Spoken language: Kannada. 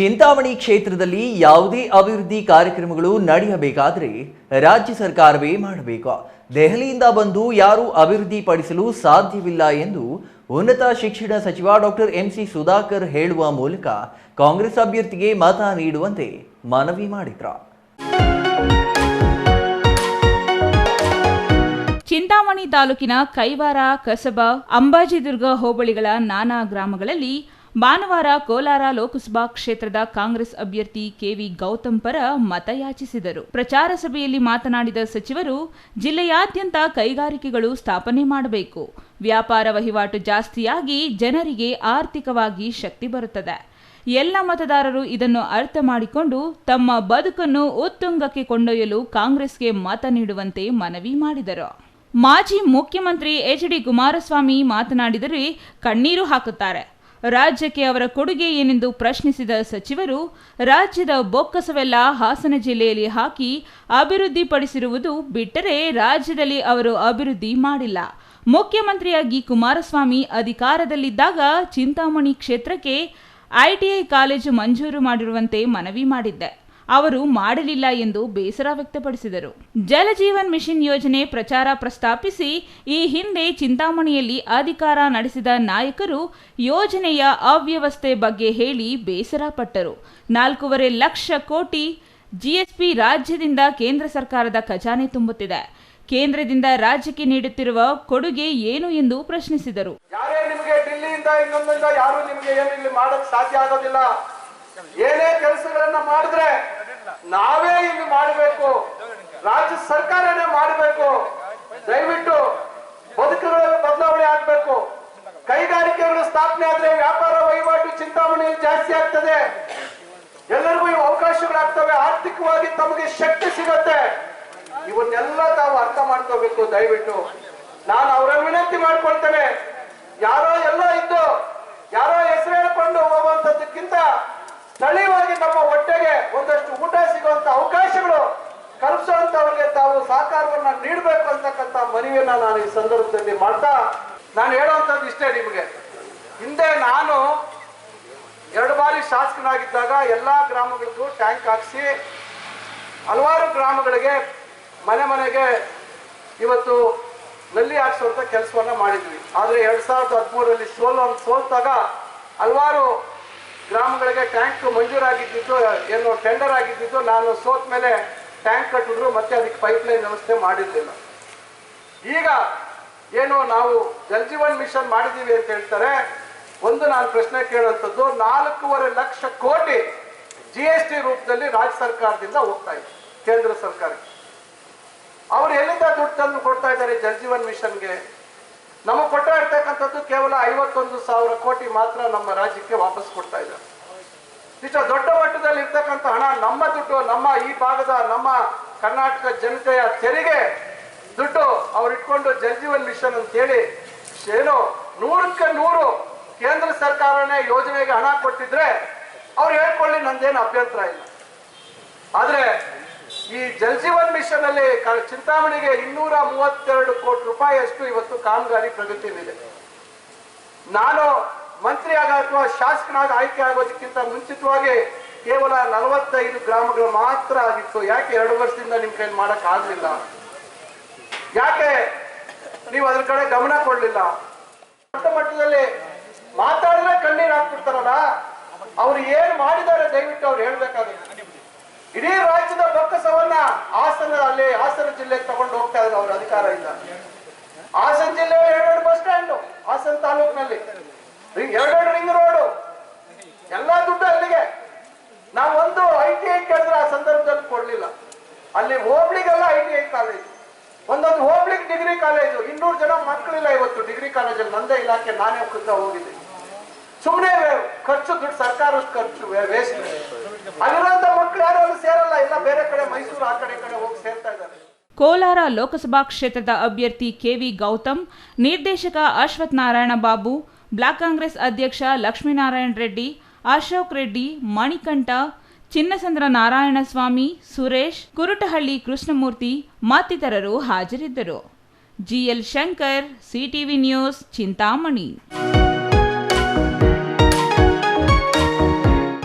ಚಿಂತಾಮಣಿ ಕ್ಷೇತ್ರದಲ್ಲಿ ಯಾವುದೇ ಅಭಿವೃದ್ಧಿ ಕಾರ್ಯಕ್ರಮಗಳು ನಡೆಯಬೇಕಾದರೆ ರಾಜ್ಯ ಸರ್ಕಾರವೇ ಮಾಡಬೇಕು. ದೆಹಲಿಯಿಂದ ಬಂದು ಯಾರೂ ಅಭಿವೃದ್ಧಿ ಪಡಿಸಲು ಸಾಧ್ಯವಿಲ್ಲ ಎಂದು ಉನ್ನತ ಶಿಕ್ಷಣ ಸಚಿವ ಡಾಕ್ಟರ್ ಎಂಸಿ ಸುಧಾಕರ್ ಹೇಳುವ ಮೂಲಕ ಕಾಂಗ್ರೆಸ್ ಅಭ್ಯರ್ಥಿಗೆ ಮತ ನೀಡುವಂತೆ ಮನವಿ ಮಾಡಿದ್ರು. ಚಿಂತಾಮಣಿ ತಾಲೂಕಿನ ಕೈವಾರ, ಕಸಬಾ, ಅಂಬಾಜಿದುರ್ಗ ಹೋಬಳಿಗಳ ನಾನಾ ಗ್ರಾಮಗಳಲ್ಲಿ ಭಾನುವಾರ ಕೋಲಾರ ಲೋಕಸಭಾ ಕ್ಷೇತ್ರದ ಕಾಂಗ್ರೆಸ್ ಅಭ್ಯರ್ಥಿ ಕೆವಿ ಗೌತಮ್ ಪರ ಮತಯಾಚಿಸಿದರು. ಪ್ರಚಾರ ಸಭೆಯಲ್ಲಿ ಮಾತನಾಡಿದ ಸಚಿವರು, ಜಿಲ್ಲೆಯಾದ್ಯಂತ ಕೈಗಾರಿಕೆಗಳು ಸ್ಥಾಪನೆ ಮಾಡಬೇಕು. ವ್ಯಾಪಾರ ವಹಿವಾಟು ಜಾಸ್ತಿಯಾಗಿ ಜನರಿಗೆ ಆರ್ಥಿಕವಾಗಿ ಶಕ್ತಿ ಬರುತ್ತದೆ. ಎಲ್ಲ ಮತದಾರರು ಇದನ್ನು ಅರ್ಥ ಮಾಡಿಕೊಂಡು ತಮ್ಮ ಬದುಕನ್ನು ಉತ್ತುಂಗಕ್ಕೆ ಕೊಂಡೊಯ್ಯಲು ಕಾಂಗ್ರೆಸ್ಗೆ ಮತ ನೀಡುವಂತೆ ಮನವಿ ಮಾಡಿದರು. ಮಾಜಿ ಮುಖ್ಯಮಂತ್ರಿ ಎಚ್ ಡಿ ಕುಮಾರಸ್ವಾಮಿ ಮಾತನಾಡಿದರೆ ಕಣ್ಣೀರು ಹಾಕುತ್ತಾರೆ. ರಾಜ್ಯಕ್ಕೆ ಅವರ ಕೊಡುಗೆ ಏನೆಂದು ಪ್ರಶ್ನಿಸಿದ ಸಚಿವರು, ರಾಜ್ಯದ ಬೊಕ್ಕಸವೆಲ್ಲ ಹಾಸನ ಜಿಲ್ಲೆಯಲ್ಲಿ ಹಾಕಿ ಅಭಿವೃದ್ಧಿಪಡಿಸಿರುವುದು ಬಿಟ್ಟರೆ ರಾಜ್ಯದಲ್ಲಿ ಅವರು ಅಭಿವೃದ್ಧಿ ಮಾಡಿಲ್ಲ. ಮುಖ್ಯಮಂತ್ರಿಯಾಗಿ ಕುಮಾರಸ್ವಾಮಿ ಅಧಿಕಾರದಲ್ಲಿದ್ದಾಗ ಚಿಂತಾಮಣಿ ಕ್ಷೇತ್ರಕ್ಕೆ ಐಟಿಐ ಕಾಲೇಜು ಮಂಜೂರು ಮಾಡಿರುವಂತೆ ಮನವಿ ಮಾಡಿದ್ದೆ. ಅವರು ಮಾಡಲಿಲ್ಲ ಎಂದು ಬೇಸರ ವ್ಯಕ್ತಪಡಿಸಿದರು. ಜಲಜೀವನ್ ಮಿಷನ್ ಯೋಜನೆ ಪ್ರಚಾರ ಪ್ರಸ್ತಾಪಿಸಿ, ಈ ಹಿಂದೆ ಚಿಂತಾಮಣಿಯಲ್ಲಿ ಅಧಿಕಾರ ನಡೆಸಿದ ನಾಯಕರು ಯೋಜನೆಯ ಅವ್ಯವಸ್ಥೆ ಬಗ್ಗೆ ಹೇಳಿ ಬೇಸರ ಪಟ್ಟರು. ನಾಲ್ಕೂವರೆ ಲಕ್ಷ ಕೋಟಿ ಜಿಎಸ್ಪಿ ರಾಜ್ಯದಿಂದ ಕೇಂದ್ರ ಸರ್ಕಾರದ ಖಜಾನೆ ತುಂಬುತ್ತಿದೆ. ಕೇಂದ್ರದಿಂದ ರಾಜ್ಯಕ್ಕೆ ನೀಡುತ್ತಿರುವ ಕೊಡುಗೆ ಏನು ಎಂದು ಪ್ರಶ್ನಿಸಿದರು. ಏನು ಕೆಲಸಗಳನ್ನ ಮಾಡಿದ್ರೆ ನಾವೇ ಇಲ್ಲಿ ಮಾಡಬೇಕು. ರಾಜ್ಯ ಸರ್ಕಾರನೇ ಮಾಡಬೇಕು. ದಯವಿಟ್ಟು ಬದುಕುಗಳಲ್ಲಿ ಬದಲಾವಣೆ ಆಗ್ಬೇಕು. ಕೈಗಾರಿಕೆಗಳು ಸ್ಥಾಪನೆ ಆದ್ರೆ ವ್ಯಾಪಾರ ವಹಿವಾಟು ಚಿಂತಾಮಣಿ ಜಾಸ್ತಿ ಆಗ್ತದೆ. ಎಲ್ಲರಿಗೂ ಇವು ಅವಕಾಶಗಳಾಗ್ತವೆ. ಆರ್ಥಿಕವಾಗಿ ತಮಗೆ ಶಕ್ತಿ ಸಿಗತ್ತೆ. ಇವನ್ನೆಲ್ಲ ತಾವು ಅರ್ಥ ಮಾಡ್ಕೋಬೇಕು. ದಯವಿಟ್ಟು ನಾನು ಅವರ ವಿನಂತಿ ಮಾಡ್ಕೊಳ್ತೇನೆ. ಯಾರೋ ಎಲ್ಲ ಇದ್ದು, ಯಾರೋ ಹೆಸರು ಹೇಳ್ಕೊಂಡು ಹೋಗುವಂತದ್ದಕ್ಕಿಂತ ಸ್ಥಳೀಯವಾಗಿ ನಮ್ಮ ಹೊಟ್ಟೆಗೆ ಒಂದಷ್ಟು ಊಟ ಸಿಗುವಂತ ಅವಕಾಶಗಳು ಕಲ್ಪಿಸುವಂತವ್ರಿಗೆ ತಾವು ಸಹಕಾರವನ್ನ ನೀಡಬೇಕು ಅಂತಕ್ಕಂಥ ಮನವಿಯನ್ನ ನಾನು ಈ ಸಂದರ್ಭದಲ್ಲಿ ಮಾಡ್ತಾ ನಾನು ಹೇಳುವಂಥದ್ದು ಇಷ್ಟೇ ನಿಮಗೆ. ಹಿಂದೆ ನಾನು ಎರಡು ಬಾರಿ ಶಾಸಕನಾಗಿದ್ದಾಗ ಎಲ್ಲಾ ಗ್ರಾಮಗಳಿಗೂ ಟ್ಯಾಂಕ್ ಹಾಕಿಸಿ ಹಲವಾರು ಗ್ರಾಮಗಳಿಗೆ ಮನೆ ಮನೆಗೆ ಇವತ್ತು ನಲ್ಲಿ ಹಾಕ್ಸುವಂತ ಕೆಲಸವನ್ನ ಮಾಡಿದ್ವಿ. ಆದರೆ ಎರಡು ಸಾವಿರದ ಹದಿಮೂರರಲ್ಲಿ ಸೋಲು ಸೋಲ್ತಾಗ ಹಲವಾರು ಗ್ರಾಮಗಳಿಗೆ ಟ್ಯಾಂಕ್ ಮಂಜೂರಾಗಿದ್ದಿದ್ದು, ಏನು ಟೆಂಡರ್ ಆಗಿದ್ದಿದ್ದು, ನಾನು ಸೋತ್ ಮೇಲೆ ಟ್ಯಾಂಕ್ ಕಟ್ಟಿದ್ರು, ಮತ್ತೆ ಅದಕ್ಕೆ ಪೈಪ್ ಲೈನ್ ವ್ಯವಸ್ಥೆ ಮಾಡಿರಲಿಲ್ಲ. ಈಗ ಏನು ನಾವು ಜಲಜೀವನ್ ಮಿಷನ್ ಮಾಡಿದ್ದೀವಿ ಅಂತ ಹೇಳ್ತಾರೆ, ಒಂದು ನಾನು ಪ್ರಶ್ನೆ ಕೇಳುವಂಥದ್ದು, ನಾಲ್ಕೂವರೆ ಲಕ್ಷ ಕೋಟಿ ಜಿ ಎಸ್ ಟಿ ರೂಪದಲ್ಲಿ ರಾಜ್ಯ ಸರ್ಕಾರದಿಂದ ಹೋಗ್ತಾ ಇದೆ, ಕೇಂದ್ರ ಸರ್ಕಾರಕ್ಕೆ. ಅವ್ರು ಎಲ್ಲಿಂದ ದುಡ್ಡು ತಂದು ಕೊಡ್ತಾ ಇದ್ದಾರೆ ಜಲಜೀವನ್ ಮಿಷನ್ಗೆ? ನಮಗೆ ಕೊಡ್ತಾ ಇರ್ತಕ್ಕಂಥದ್ದು ಕೇವಲ ಐವತ್ತೊಂದು ಸಾವಿರ ಕೋಟಿ ಮಾತ್ರ ನಮ್ಮ ರಾಜ್ಯಕ್ಕೆ ವಾಪಸ್ ಕೊಡ್ತಾ ಇದ್ದಾರೆ ಇಷ್ಟ ದೊಡ್ಡ ಮಟ್ಟದಲ್ಲಿ ಇರ್ತಕ್ಕಂಥ ಹಣ ನಮ್ಮ ದುಡ್ಡು, ನಮ್ಮ ಈ ಭಾಗದ ನಮ್ಮ ಕರ್ನಾಟಕ ಜನತೆಯ ತೆರಿಗೆ ದುಡ್ಡು ಅವ್ರು ಇಟ್ಕೊಂಡು ಜಲಜೀವನ್ ಮಿಷನ್ ಅಂತ ಹೇಳಿ ಏನು ನೂರಕ್ಕೆ ನೂರು ಕೇಂದ್ರ ಸರ್ಕಾರನೇ ಯೋಜನೆಗೆ ಹಣ ಕೊಟ್ಟಿದ್ರೆ ಅವ್ರು ಹೇಳ್ಕೊಳ್ಳಿ ನಂದೇನು ಅಭ್ಯಂತರ ಇಲ್ಲ. ಆದ್ರೆ ಈ ಜಲಜೀವನ್ ಮಿಷನ್ ಅಲ್ಲಿ ಕ- ಚಿಂತಾಮಣಿಗೆ ಇನ್ನೂರ ಮೂವತ್ತೆರಡು ಕೋಟಿ ರೂಪಾಯಿಯಷ್ಟು ಇವತ್ತು ಕಾಮಗಾರಿ ಪ್ರಗತಿಯಲ್ಲಿದೆ. ನಾನು ಮಂತ್ರಿ ಆಗ ಅಥವಾ ಶಾಸಕನಾಗ ಆಯ್ಕೆ ಆಗೋದಕ್ಕಿಂತ ಮುಂಚಿತವಾಗಿ ಕೇವಲ ನಲವತ್ತೈದು ಗ್ರಾಮಗಳು ಮಾತ್ರ ಆಗಿತ್ತು. ಯಾಕೆ ಎರಡು ವರ್ಷದಿಂದ ನಿಮ್ ಕೈಲಿ ಮಾಡಕ್ ಆಗ್ಲಿಲ್ಲ? ಯಾಕೆ ನೀವು ಅದ್ರ ಕಡೆ ಗಮನ ಕೊಡ್ಲಿಲ್ಲ? ಮಟ್ಟದಲ್ಲಿ ಮಾತಾಡಿದ್ರೆ ಕಣ್ಣೀರ್ ಹಾಕ್ಬಿಡ್ತಾರಲ್ಲ? ಅವ್ರು ಏನ್ ಮಾಡಿದ್ದಾರೆ ದಯವಿಟ್ಟು ಅವ್ರು ಹೇಳ್ಬೇಕಾಗುತ್ತೆ ಇಡೀ ರಾಜ್ಯದ ಬೊಕ್ಕಸವನ್ನ ಹಾಸನ ಅಲ್ಲಿ ಹಾಸನ ಜಿಲ್ಲೆಗೆ ತಗೊಂಡು ಹೋಗ್ತಾ ಇದ್ರು ಅವ್ರ ಅಧಿಕಾರ ಇಲ್ಲ ಹಾಸನ ಜಿಲ್ಲೆ ಎರಡೆರಡು ಬಸ್ ಸ್ಟ್ಯಾಂಡ್, ಹಾಸನ ತಾಲೂಕಿನಲ್ಲಿ. ಎರಡೆರಡು ರಿಂಗ್ ರೋಡು. ಎಲ್ಲಾ ದುಡ್ಡು ಅಲ್ಲಿಗೆ. ನಾವು ಒಂದು ಐ ಟಿ ಐ ಕೇಳಿದ್ರೆ ಆ ಸಂದರ್ಭದಲ್ಲಿ ಕೊಡ್ಲಿಲ್ಲ. ಅಲ್ಲಿ ಹೋಬ್ಳಿಗೆಲ್ಲ ಐ ಟಿ ಐ ಕಾಲೇಜ್. ಒಂದೊಂದು ಹೋಬ್ಳಿಗೆ ಡಿಗ್ರಿ ಕಾಲೇಜು. ಇನ್ನೂರು ಜನ ಮಕ್ಕಳಿಲ್ಲ ಇವತ್ತು ಡಿಗ್ರಿ ಕಾಲೇಜಲ್ಲಿ. ನಂದೇ ಇಲಾಖೆ, ನಾನೇ ಖುದ್ದ ಹೋಗಿದ್ದೆ. ಸುಮ್ಮನೆ ಖರ್ಚು ದುಡ್ಡು ಸರ್ಕಾರ ಖರ್ಚು ವೇಸ್ಟ್ ಅಲ್ಲಿರುವಂತ ಮಕ್ಕಳು ಯಾರು ಅಲ್ಲಿ ಸೇರಲ್ಲ ಎಲ್ಲ ಬೇರೆ ಕೋಲಾರ ಲೋಕಸಭಾ ಕ್ಷೇತ್ರದ ಅಭ್ಯರ್ಥಿ ಕೆವಿ ಗೌತಮ್, ನಿರ್ದೇಶಕ ಅಶ್ವಥ್ ನಾರಾಯಣ ಬಾಬು, ಬ್ಲಾಕ್ ಕಾಂಗ್ರೆಸ್ ಅಧ್ಯಕ್ಷ ಲಕ್ಷ್ಮೀನಾರಾಯಣ ರೆಡ್ಡಿ, ಅಶೋಕ್ ರೆಡ್ಡಿ, ಮಣಿಕಂಠ, ಚಿನ್ನಸಂದ್ರ ನಾರಾಯಣಸ್ವಾಮಿ, ಸುರೇಶ್, ಕುರುಟಹಳ್ಳಿ ಕೃಷ್ಣಮೂರ್ತಿ ಮತ್ತಿತರರು ಹಾಜರಿದ್ದರು. G L Shankar, CTV news, Chintamani.